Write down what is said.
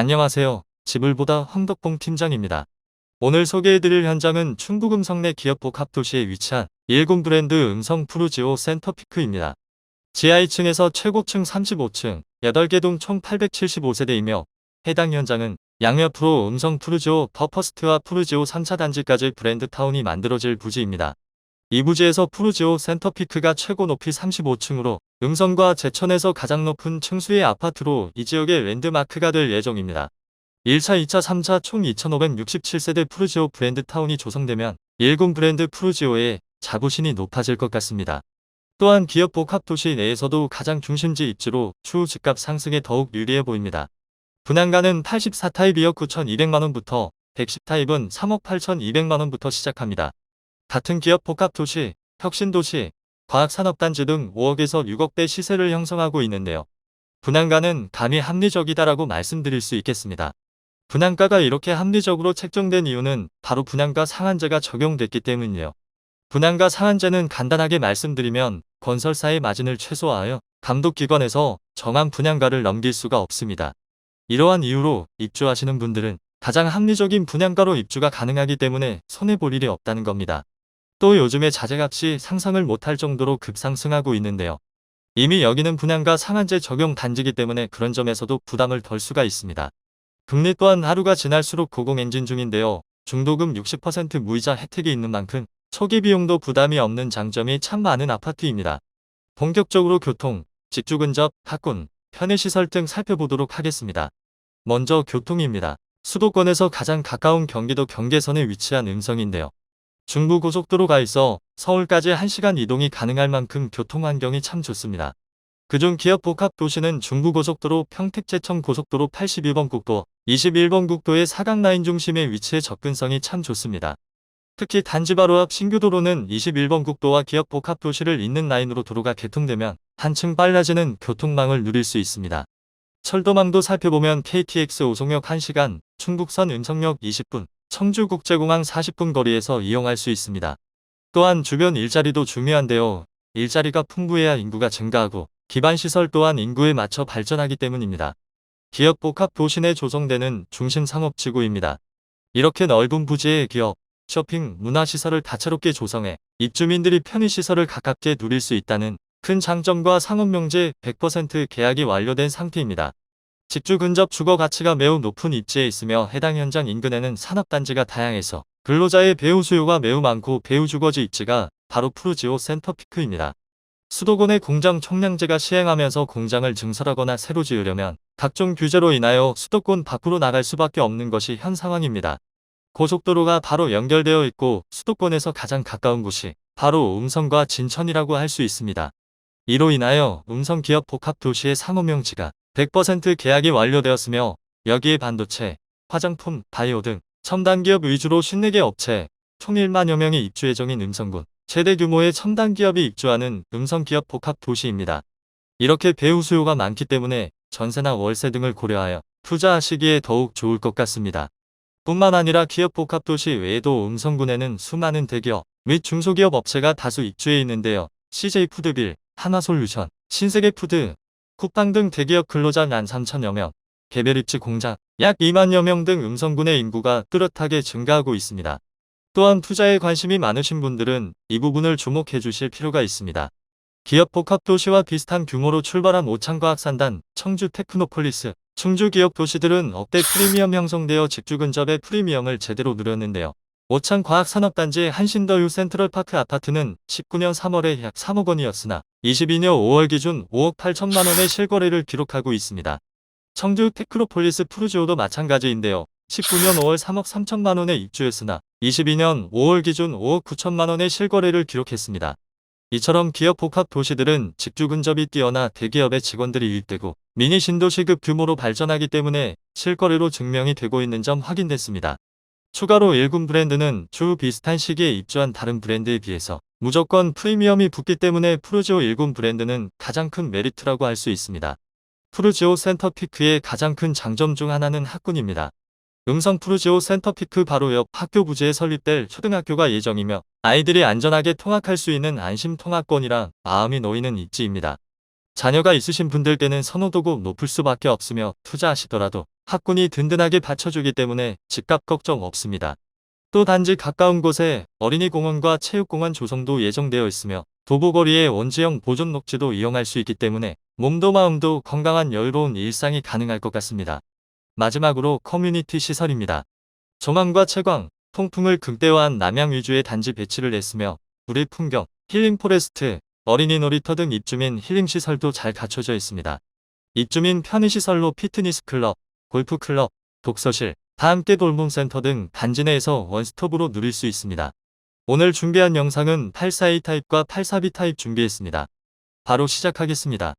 안녕하세요. 지불보다 황덕봉 팀장입니다. 오늘 소개해드릴 현장은 충북 음성 내 기업 복 합도시에 위치한 일군 브랜드 음성 푸르지오 센터피크입니다. 지하 2층에서 최고층 35층, 8개 동 총 875세대이며 해당 현장은 양옆으로 음성 푸르지오 퍼퍼스트와 푸르지오 3차 단지까지 브랜드 타운이 만들어질 부지입니다. 이 부지에서 푸르지오 센터피크가 최고 높이 35층으로 음성과 제천에서 가장 높은 층수의 아파트로 이 지역의 랜드마크가 될 예정입니다. 1차, 2차, 3차 총 2567세대 푸르지오 브랜드 타운이 조성되면 일군 브랜드 푸르지오의 자부심이 높아질 것 같습니다. 또한 기업 복합 도시 내에서도 가장 중심지 입지로 추후 집값 상승에 더욱 유리해 보입니다. 분양가는 84타입이어 9,200만원부터 110타입은 3억 8,200만원부터 시작합니다. 같은 기업 복합 도시, 혁신 도시, 과학산업단지 등 5억에서 6억대 시세를 형성하고 있는데요. 분양가는 감히 합리적이다라고 말씀드릴 수 있겠습니다. 분양가가 이렇게 합리적으로 책정된 이유는 바로 분양가 상한제가 적용됐기 때문이에요. 분양가 상한제는 간단하게 말씀드리면 건설사의 마진을 최소화하여 감독기관에서 정한 분양가를 넘길 수가 없습니다. 이러한 이유로 입주하시는 분들은 가장 합리적인 분양가로 입주가 가능하기 때문에 손해볼 일이 없다는 겁니다. 또 요즘에 자재값이 상상을 못할 정도로 급상승하고 있는데요. 이미 여기는 분양가 상한제 적용 단지기 때문에 그런 점에서도 부담을 덜 수가 있습니다. 금리 또한 하루가 지날수록 고공행진 중인데요. 중도금 60% 무이자 혜택이 있는 만큼 초기 비용도 부담이 없는 장점이 참 많은 아파트입니다. 본격적으로 교통, 직주 근접, 학군, 편의시설 등 살펴보도록 하겠습니다. 먼저 교통입니다. 수도권에서 가장 가까운 경기도 경계선에 위치한 음성인데요. 중부고속도로가 있어 서울까지 1시간 이동이 가능할 만큼 교통 환경이 참 좋습니다. 그중 기업 복합 도시는 중부고속도로 평택제천 고속도로 82번 국도, 21번 국도의 사각라인 중심에 위치해 접근성이 참 좋습니다. 특히 단지 바로 앞 신규도로는 21번 국도와 기업 복합 도시를 잇는 라인으로 도로가 개통되면 한층 빨라지는 교통망을 누릴 수 있습니다. 철도망도 살펴보면 KTX 오송역 1시간, 충북선 음성역 20분, 청주국제공항 40분 거리에서 이용할 수 있습니다. 또한 주변 일자리도 중요한데요. 일자리가 풍부해야 인구가 증가하고 기반시설 또한 인구에 맞춰 발전하기 때문입니다. 기업 복합 도시 내 조성되는 중심 상업지구입니다. 이렇게 넓은 부지의 기업, 쇼핑, 문화시설을 다채롭게 조성해 입주민들이 편의시설을 가깝게 누릴 수 있다는 큰 장점과 상업명제 100% 계약이 완료된 상태입니다. 집주 근접 주거 가치가 매우 높은 입지에 있으며 해당 현장 인근에는 산업단지가 다양해서 근로자의 배우 수요가 매우 많고 배우 주거지 입지가 바로 푸르지오 센터피크입니다. 수도권의 공장 총량제가 시행하면서 공장을 증설하거나 새로 지으려면 각종 규제로 인하여 수도권 밖으로 나갈 수밖에 없는 것이 현 상황입니다. 고속도로가 바로 연결되어 있고 수도권에서 가장 가까운 곳이 바로 음성과 진천이라고 할 수 있습니다. 이로 인하여 음성 기업 복합 도시의 상호명지가 100% 계약이 완료되었으며 여기에 반도체, 화장품, 바이오 등 첨단 기업 위주로 54개 업체, 총 1만여 명이 입주 예정인 음성군, 최대 규모의 첨단 기업이 입주하는 음성 기업 복합 도시입니다. 이렇게 배우 수요가 많기 때문에 전세나 월세 등을 고려하여 투자하시기에 더욱 좋을 것 같습니다. 뿐만 아니라 기업 복합 도시 외에도 음성군에는 수많은 대기업 및 중소기업 업체가 다수 입주해 있는데요. CJ푸드빌, 하나솔루션, 신세계푸드, 쿠팡 등 대기업 근로자 만 3천여 명, 개별 입지 공장 약 2만여 명 등 음성군의 인구가 뚜렷하게 증가하고 있습니다. 또한 투자에 관심이 많으신 분들은 이 부분을 주목해 주실 필요가 있습니다. 기업 복합 도시와 비슷한 규모로 출발한 오창과학산단, 청주 테크노폴리스, 충주 기업 도시들은 억대 프리미엄 형성되어 직주 근접의 프리미엄을 제대로 누렸는데요. 오창과학산업단지 한신더유 센트럴파크 아파트는 19년 3월에 약 3억 원이었으나 22년 5월 기준 5억 8천만 원의 실거래를 기록하고 있습니다. 청주 테크노폴리스 푸르지오도 마찬가지인데요. 19년 5월 3억 3천만 원에 입주했으나 22년 5월 기준 5억 9천만 원의 실거래를 기록했습니다. 이처럼 기업 복합 도시들은 직주 근접이 뛰어나 대기업의 직원들이 유입되고 미니 신도시급 규모로 발전하기 때문에 실거래로 증명이 되고 있는 점 확인됐습니다. 추가로 일군 브랜드는 추후 비슷한 시기에 입주한 다른 브랜드에 비해서 무조건 프리미엄이 붙기 때문에 푸르지오 일군 브랜드는 가장 큰 메리트라고 할 수 있습니다. 푸르지오 센터피크의 가장 큰 장점 중 하나는 학군입니다. 음성 푸르지오 센터피크 바로 옆 학교 부지에 설립될 초등학교가 예정이며 아이들이 안전하게 통학할 수 있는 안심 통학권이라 마음이 놓이는 입지입니다. 자녀가 있으신 분들께는 선호도가 높을 수밖에 없으며 투자하시더라도 학군이 든든하게 받쳐주기 때문에 집값 걱정 없습니다. 또 단지 가까운 곳에 어린이 공원과 체육공원 조성도 예정되어 있으며 도보거리에 원지형 보존 녹지도 이용할 수 있기 때문에 몸도 마음도 건강한 여유로운 일상이 가능할 것 같습니다. 마지막으로 커뮤니티 시설입니다. 정황과 채광, 통풍을 극대화한 남양 위주의 단지 배치를 했으며 우리 풍경, 힐링 포레스트, 어린이 놀이터 등 입주민 힐링 시설도 잘 갖춰져 있습니다. 입주민 편의시설로 피트니스 클럽, 골프 클럽, 독서실, 다 함께 돌봄센터 등 단지 내에서 원스톱으로 누릴 수 있습니다. 오늘 준비한 영상은 842 타입과 842 타입 준비했습니다. 바로 시작하겠습니다.